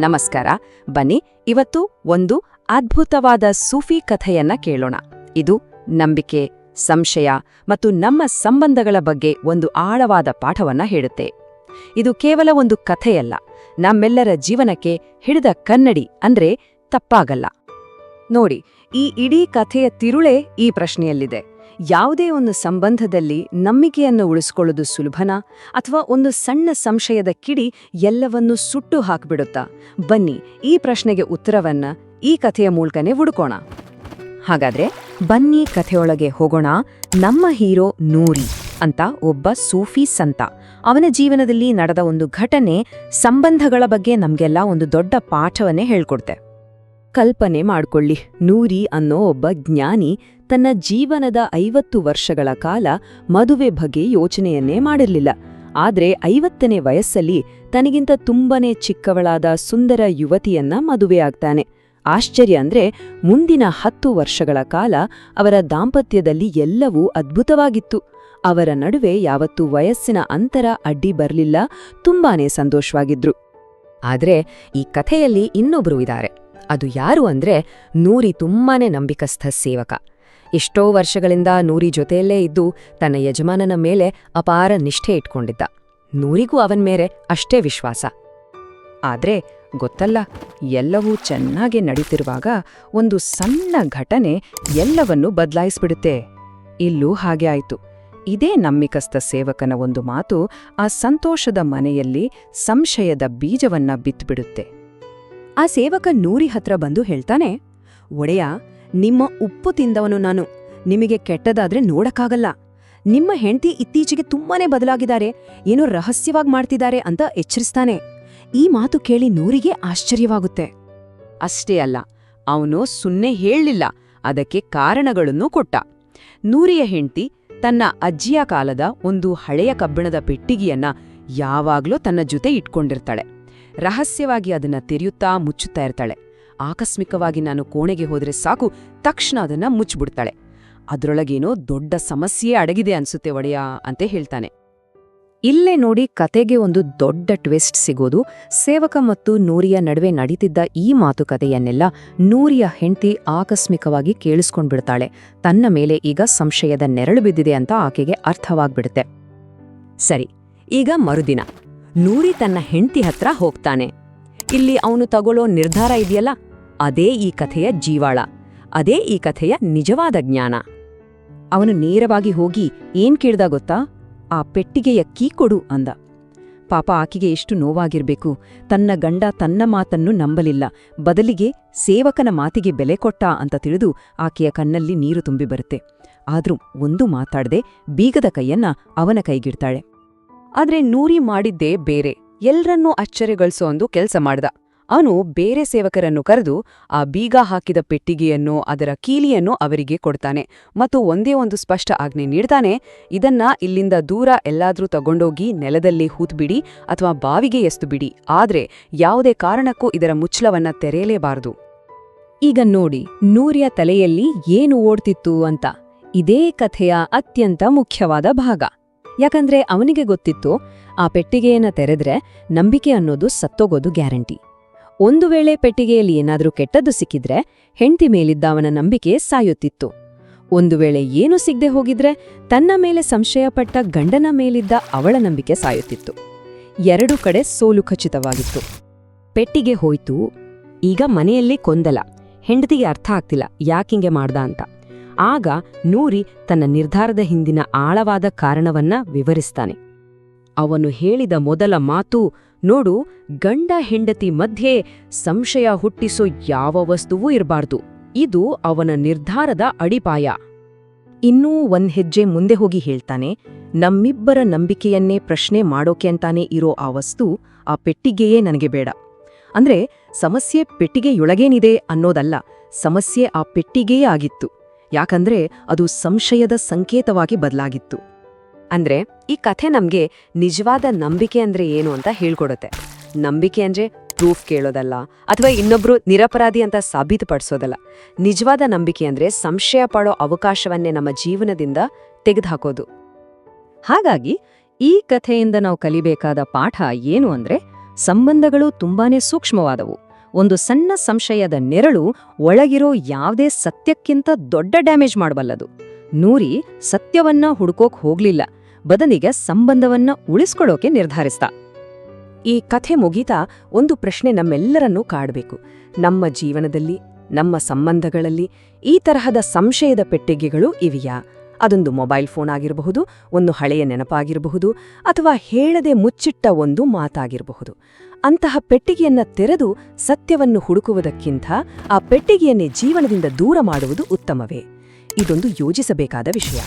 ನಮಸ್ಕಾರ. ಬನ್ನಿ, ಇವತ್ತು ಒಂದು ಅದ್ಭುತವಾದ ಸೂಫಿ ಕಥೆಯನ್ನ ಕೇಳೋಣ. ಇದು ನಂಬಿಕೆ, ಸಂಶಯ ಮತ್ತು ನಮ್ಮ ಸಂಬಂಧಗಳ ಬಗ್ಗೆ ಒಂದು ಆಳವಾದ ಪಾಠವನ್ನ ಹೇಳುತ್ತೆ. ಇದು ಕೇವಲ ಒಂದು ಕಥೆಯಲ್ಲ, ನಮ್ಮೆಲ್ಲರ ಜೀವನಕ್ಕೆ ಹಿಡಿದ ಕನ್ನಡಿ ಅಂದ್ರೆ ತಪ್ಪಾಗಲ್ಲ. ನೋಡಿ, ಈ ಇಡೀ ಕಥೆಯ ತಿರುಳೆ ಈ ಪ್ರಶ್ನೆಯಲ್ಲಿದೆ. ಯಾವುದೇ ಒಂದು ಸಂಬಂಧದಲ್ಲಿ ನಂಬಿಕೆಯನ್ನು ಉಳಿಸ್ಕೊಳ್ಳೋದು ಸುಲಭನಾ ಅಥವಾ ಒಂದು ಸಣ್ಣ ಸಂಶಯದ ಕಿಡಿ ಎಲ್ಲವನ್ನೂ ಸುಟ್ಟು ಹಾಕಿಬಿಡುತ್ತಾ? ಬನ್ನಿ, ಈ ಪ್ರಶ್ನೆಗೆ ಉತ್ತರವನ್ನ ಈ ಕಥೆಯ ಮೂಲಕನೇ ಹುಡುಕೋಣ. ಹಾಗಾದ್ರೆ ಬನ್ನಿ ಕಥೆಯೊಳಗೆ ಹೋಗೋಣ. ನಮ್ಮ ಹೀರೋ ನೂರಿ ಅಂತ ಒಬ್ಬ ಸೂಫಿ ಸಂತ. ಅವನ ಜೀವನದಲ್ಲಿ ನಡೆದ ಒಂದು ಘಟನೆ ಸಂಬಂಧಗಳ ಬಗ್ಗೆ ನಮ್ಗೆಲ್ಲ ಒಂದು ದೊಡ್ಡ ಪಾಠವನ್ನೇ ಹೇಳ್ಕೊಡ್ತೆ. ಕಲ್ಪನೆ ಮಾಡ್ಕೊಳ್ಳಿ, ನೂರಿ ಅನ್ನೋ ಒಬ್ಬ ಜ್ಞಾನಿ ತನ್ನ ಜೀವನದ ಐವತ್ತು ವರ್ಷಗಳ ಕಾಲ ಮದುವೆ ಬಗ್ಗೆ ಯೋಚನೆಯನ್ನೇ ಮಾಡಿರಲಿಲ್ಲ. ಆದ್ರೆ ಐವತ್ತನೇ ವಯಸ್ಸಲ್ಲಿ ತನಗಿಂತ ತುಂಬನೇ ಚಿಕ್ಕವಳಾದ ಸುಂದರ ಯುವತಿಯನ್ನ ಮದುವೆಯಾಗ್ತಾನೆ ಆಶ್ಚರ್ಯ ಅಂದ್ರೆ ಮುಂದಿನ ಹತ್ತು ವರ್ಷಗಳ ಕಾಲ ಅವರ ದಾಂಪತ್ಯದಲ್ಲಿ ಎಲ್ಲವೂ ಅದ್ಭುತವಾಗಿತ್ತು. ಅವರ ನಡುವೆ ಯಾವತ್ತೂ ವಯಸ್ಸಿನ ಅಂತರ ಅಡ್ಡಿ ಬರಲಿಲ್ಲ, ತುಂಬಾನೇ ಸಂತೋಷವಾಗಿದ್ರು. ಆದ್ರೆ ಈ ಕಥೆಯಲ್ಲಿ ಇನ್ನೊಬ್ರು ಇದ್ದಾರೆ. ಅದು ಯಾರು ಅಂದ್ರೆ ನೂರಿ ತುಂಬಾನೇ ನಂಬಿಕಸ್ಥ ಸೇವಕ. ಎಷ್ಟೋ ವರ್ಷಗಳಿಂದ ನೂರಿ ಜೊತೆಯಲ್ಲೇ ಇದ್ದು ತನ್ನ ಯಜಮಾನನ ಮೇಲೆ ಅಪಾರ ನಿಷ್ಠೆ ಇಟ್ಕೊಂಡಿದ್ದ. ನೂರಿಗೂ ಅವನ ಮೇಲೆ ಅಷ್ಟೇ ವಿಶ್ವಾಸ. ಆದ್ರೆ ಗೊತ್ತಲ್ಲ, ಎಲ್ಲವೂ ಚೆನ್ನಾಗಿ ನಡೀತಿರುವಾಗ ಒಂದು ಸಣ್ಣ ಘಟನೆ ಎಲ್ಲವನ್ನೂ ಬದಲಾಯಿಸ್ಬಿಡುತ್ತೆ. ಇಲ್ಲೂ ಹಾಗೆ ಆಯ್ತು. ಇದೇ ನಂಬಿಕಸ್ಥ ಸೇವಕನ ಒಂದು ಮಾತು ಆ ಸಂತೋಷದ ಮನೆಯಲ್ಲಿ ಸಂಶಯದ ಬೀಜವನ್ನ ಬಿತ್ಬಿಡುತ್ತೆ. ಆ ಸೇವಕ ನೂರಿ ಹತ್ರ ಬಂದು ಹೇಳ್ತಾನೆ, ಒಡೆಯ ನಿಮ್ಮ ಉಪ್ಪು ತಿಂದವನು ನಾನು. ನಿಮಗೆ ಕೆಟ್ಟದಾದ್ರೆ ನೋಡಕ್ಕಾಗಲ್ಲ. ನಿಮ್ಮ ಹೆಂಡತಿ ಇತ್ತೀಚೆಗೆ ತುಂಬಾನೇ ಬದಲಾಗಿದ್ದಾರೆ. ಏನೋ ರಹಸ್ಯವಾಗಿ ಮಾಡ್ತಿದ್ದಾರೆ ಅಂತ ಎಚ್ಚರಿಸ್ತಾನೆ. ಈ ಮಾತು ಕೇಳಿ ನೂರಿಗೆ ಆಶ್ಚರ್ಯವಾಗುತ್ತೆ. ಅಷ್ಟೇ ಅಲ್ಲ, ಅವನು ಸುನ್ನೆ ಹೇಳಲಿಲ್ಲ. ಅದಕ್ಕೆ ಕಾರಣಗಳನ್ನು ಕೊಟ್ಟ. ನೂರಿಯ ಹೆಂಡತಿ ತನ್ನ ಅಜ್ಜಿಯ ಕಾಲದ ಒಂದು ಹಳೆಯ ಕಬ್ಬಿಣದ ಪೆಟ್ಟಿಗೆಯನ್ನ ಯಾವಾಗ್ಲೂ ತನ್ನ ಜೊತೆ ಇಟ್ಕೊಂಡಿರ್ತಾಳೆ. ರಹಸ್ಯವಾಗಿ ಅದನ್ನ ತೆರೆಯುತ್ತಾ ಮುಚ್ಚುತ್ತಾ ಇರ್ತಾಳೆ. ಆಕಸ್ಮಿಕವಾಗಿ ನಾನು ಕೋಣೆಗೆ ಹೋದರೆ ಸಾಕು, ತಕ್ಷಣ ಅದನ್ನ ಮುಚ್ಚಿಬಿಡ್ತಾಳೆ. ಅದರೊಳಗೇನೋ ದೊಡ್ಡ ಸಮಸ್ಯೆ ಅಡಗಿದೆ ಅನ್ಸುತ್ತೆ ಒಡೆಯ ಅಂತ ಹೇಳ್ತಾನೆ. ಇಲ್ಲೇ ನೋಡಿ ಕತೆಗೆ ಒಂದು ದೊಡ್ಡ ಟ್ವಿಸ್ಟ್ ಸಿಗೋದು. ಸೇವಕ ಮತ್ತು ನೂರಿಯ ನಡುವೆ ನಡೀತಿದ್ದ ಈ ಮಾತುಕತೆಯನ್ನೆಲ್ಲ ನೂರಿಯ ಹೆಂಡತಿ ಆಕಸ್ಮಿಕವಾಗಿ ಕೇಳಿಸ್ಕೊಂಡ್ಬಿಡ್ತಾಳೆ. ತನ್ನ ಮೇಲೆ ಈಗ ಸಂಶಯದ ನೆರಳು ಬಿದ್ದಿದೆ ಅಂತ ಆಕೆಗೆ ಅರ್ಥವಾಗ್ಬಿಡುತ್ತೆ. ಸರಿ, ಈಗ ಮರುದಿನ. ನೂರಿ ತನ್ನ ಹೆಂಡತಿ ಹತ್ರ ಹೋಗ್ತಾನೆ. ಇಲ್ಲಿ ಅವನು ತಗೊಳ್ಳೋ ನಿರ್ಧಾರ ಇದೆಯಲ್ಲ? ಅದೇ ಈ ಕಥೆಯ ಜೀವಾಳ, ಅದೇ ಈ ಕಥೆಯ ನಿಜವಾದ ಜ್ಞಾನ. ಅವನು ನೇರವಾಗಿ ಹೋಗಿ ಏನ್ ಕೇಳ್ದ ಗೊತ್ತಾ? ಆ ಪೆಟ್ಟಿಗೆಯ ಕೀ ಕೊಡು ಅಂದ. ಪಾಪ ಆಕಿಗೆ ಎಷ್ಟು ನೋವಾಗಿರ್ಬೇಕು, ತನ್ನ ಗಂಡ ತನ್ನ ಮಾತನ್ನು ನಂಬಲಿಲ್ಲ, ಬದಲಿಗೆ ಸೇವಕನ ಮಾತಿಗೆ ಬೆಲೆ ಕೊಟ್ಟ ಅಂತ ತಿಳಿದು ಆಕೆಯ ಕಣ್ಣಲ್ಲಿ ನೀರು ತುಂಬಿ ಬರುತ್ತೆ. ಆದ್ರೂ ಒಂದು ಮಾತಾಡದೆ ಬೀಗದ ಕೈಯನ್ನ ಅವನ ಕೈಗಿಡ್ತಾಳೆ. ಆದ್ರೆ ನೂರಿ ಮಾಡಿದ್ದೇ ಬೇರೆ, ಎಲ್ರನ್ನೂ ಅಚ್ಚರಿಗೊಳಿಸೋ ಒಂದು ಕೆಲಸ ಮಾಡ್ದ. ಅವನು ಬೇರೆ ಸೇವಕರನ್ನು ಕರೆದು ಆ ಬೀಗ ಹಾಕಿದ ಪೆಟ್ಟಿಗೆಯನ್ನು ಅದರ ಕೀಲಿಯನ್ನು ಅವರಿಗೆ ಕೊಡ್ತಾನೆ ಮತ್ತು ಒಂದೇ ಒಂದು ಸ್ಪಷ್ಟ ಆಜ್ಞೆ ನೀಡ್ತಾನೆ, ಇದನ್ನ ಇಲ್ಲಿಂದ ದೂರ ಎಲ್ಲಾದ್ರೂ ತಗೊಂಡೋಗಿ ನೆಲದಲ್ಲಿ ಹೂತ್ಬಿಡಿ ಅಥವಾ ಬಾವಿಗೆ ಎಸ್ತು ಬಿಡಿ ಆದರೆ ಯಾವುದೇ ಕಾರಣಕ್ಕೂ ಇದರ ಮುಚ್ಚಳವನ್ನ ತೆರೆಯಲೇಬಾರದು. ಈಗ ನೋಡಿ, ನೂರಿಯ ತಲೆಯಲ್ಲಿ ಏನು ಓಡ್ತಿತ್ತು ಅಂತ. ಇದೇ ಕಥೆಯ ಅತ್ಯಂತ ಮುಖ್ಯವಾದ ಭಾಗ. ಯಾಕಂದ್ರೆ ಅವನಿಗೆ ಗೊತ್ತಿತ್ತು, ಆ ಪೆಟ್ಟಿಗೆಯನ್ನ ತೆರೆದ್ರೆ ನಂಬಿಕೆ ಅನ್ನೋದು ಸತ್ತೋಗೋದು ಗ್ಯಾರಂಟಿ. ಒಂದು ವೇಳೆ ಪೆಟ್ಟಿಗೆಯಲ್ಲಿ ಏನಾದರೂ ಕೆಟ್ಟದ್ದು ಸಿಕ್ಕಿದ್ರೆ ಹೆಂಡತಿ ಮೇಲಿದ್ದ ಅವನ ನಂಬಿಕೆ ಸಾಯುತ್ತಿತ್ತು. ಒಂದು ವೇಳೆ ಏನು ಸಿಗದೆ ಹೋಗಿದ್ರೆ ತನ್ನ ಮೇಲೆ ಸಂಶಯಪಟ್ಟ ಗಂಡನ ಮೇಲಿದ್ದ ಅವಳ ನಂಬಿಕೆ ಸಾಯುತ್ತಿತ್ತು. ಎರಡು ಕಡೆ ಸೋಲು ಖಚಿತವಾಗಿತ್ತು. ಪೆಟ್ಟಿಗೆ ಹೋಯ್ತು. ಈಗ ಮನೆಯಲ್ಲಿ ಕೊಂದಲ. ಹೆಂಡತಿಗೆ ಅರ್ಥ ಆಗ್ತಿಲ್ಲ ಯಾಕಿಂಗೆ ಮಾಡ್ದ ಅಂತ. ಆಗ ನೂರಿ ತನ್ನ ನಿರ್ಧಾರದ ಹಿಂದಿನ ಆಳವಾದ ಕಾರಣವನ್ನ ವಿವರಿಸ್ತಾನೆ. ಅವನು ಹೇಳಿದ ಮೊದಲ ಮಾತು ನೋಡು, ಗಂಡ ಹೆಂಡತಿ ಮಧ್ಯೆ ಸಂಶಯ ಹುಟ್ಟಿಸೋ ಯಾವ ವಸ್ತುವೂ ಇರಬಾರ್ದು. ಇದು ಅವನ ನಿರ್ಧಾರದ ಅಡಿಪಾಯ. ಇನ್ನೂ ಒಂದ್ ಹೆಜ್ಜೆ ಮುಂದೆ ಹೋಗಿ ಹೇಳ್ತಾನೆ, ನಮ್ಮಿಬ್ಬರ ನಂಬಿಕೆಯನ್ನೇ ಪ್ರಶ್ನೆ ಮಾಡೋಕೆ ಅಂತಾನೆ ಇರೋ ಆ ವಸ್ತು ಆ ಪೆಟ್ಟಿಗೆಯೇ ನನಗೆ ಬೇಡ. ಅಂದ್ರೆ ಸಮಸ್ಯೆ ಪೆಟ್ಟಿಗೆಯೊಳಗೇನಿದೆ ಅನ್ನೋದಲ್ಲ, ಸಮಸ್ಯೆ ಆ ಪೆಟ್ಟಿಗೆಯೇ ಆಗಿತ್ತು. ಯಾಕಂದ್ರೆ ಅದು ಸಂಶಯದ ಸಂಕೇತವಾಗಿ ಬದಲಾಗಿತ್ತು. ಅಂದ್ರೆ ಈ ಕಥೆ ನಮ್ಗೆ ನಿಜವಾದ ನಂಬಿಕೆ ಅಂದ್ರೆ ಏನು ಅಂತ ಹೇಳ್ಕೊಡುತ್ತೆ. ನಂಬಿಕೆ ಅಂದ್ರೆ ಪ್ರೂಫ್ ಕೇಳೋದಲ್ಲ, ಅಥವಾ ಇನ್ನೊಬ್ರು ನಿರಪರಾಧಿ ಅಂತ ಸಾಬೀತುಪಡಿಸೋದಲ್ಲ ನಿಜವಾದ ನಂಬಿಕೆ ಅಂದ್ರೆ ಸಂಶಯ ಪಡೋ ಅವಕಾಶವನ್ನೇ ನಮ್ಮ ಜೀವನದಿಂದ ತೆಗೆದುಹಾಕೋದು. ಹಾಗಾಗಿ ಈ ಕಥೆಯಿಂದ ನಾವು ಕಲಿಬೇಕಾದ ಪಾಠ ಏನು ಅಂದ್ರೆ ಸಂಬಂಧಗಳು ತುಂಬಾನೇ ಸೂಕ್ಷ್ಮವಾದವು. ಒಂದು ಸಣ್ಣ ಸಂಶಯದ ನೆರಳು ಒಳಗಿರೋ ಯಾವುದೇ ಸತ್ಯಕ್ಕಿಂತ ದೊಡ್ಡ ಡ್ಯಾಮೇಜ್ ಮಾಡಬಲ್ಲದು. ನೂರಿ ಸತ್ಯವನ್ನ ಹುಡುಕೋಕ್ ಹೋಗ್ಲಿಲ್ಲ. ಬದಲಿಗೆ ಸಂಬಂಧವನ್ನ ಉಳಿಸ್ಕೊಳ್ಳೋಕೆ ನಿರ್ಧರಿಸ್ತ ಈ ಕಥೆ ಮುಗೀತಾ ಒಂದು ಪ್ರಶ್ನೆ ನಮ್ಮೆಲ್ಲರನ್ನೂ ಕಾಡಬೇಕು. ನಮ್ಮ ಜೀವನದಲ್ಲಿ, ನಮ್ಮ ಸಂಬಂಧಗಳಲ್ಲಿ ಈ ತರಹದ ಸಂಶಯದ ಪೆಟ್ಟಿಗೆಗಳು ಇವೆಯಾ? ಅದೊಂದು ಮೊಬೈಲ್ ಫೋನ್ ಆಗಿರಬಹುದು, ಒಂದು ಹಳೆಯ ನೆನಪಾಗಿರಬಹುದು, ಅಥವಾ ಹೇಳದೆ ಮುಚ್ಚಿಟ್ಟ ಒಂದು ಮಾತಾಗಿರಬಹುದು. ಅಂತಹ ಪೆಟ್ಟಿಗೆಯನ್ನ ತೆರೆದು ಸತ್ಯವನ್ನು ಹುಡುಕುವುದಕ್ಕಿಂತ ಆ ಪೆಟ್ಟಿಗೆಯನ್ನೇ ಜೀವನದಿಂದ ದೂರ ಮಾಡುವುದು ಉತ್ತಮವೇ? ಇದೊಂದು ಯೋಚಿಸಬೇಕಾದ ವಿಷಯ.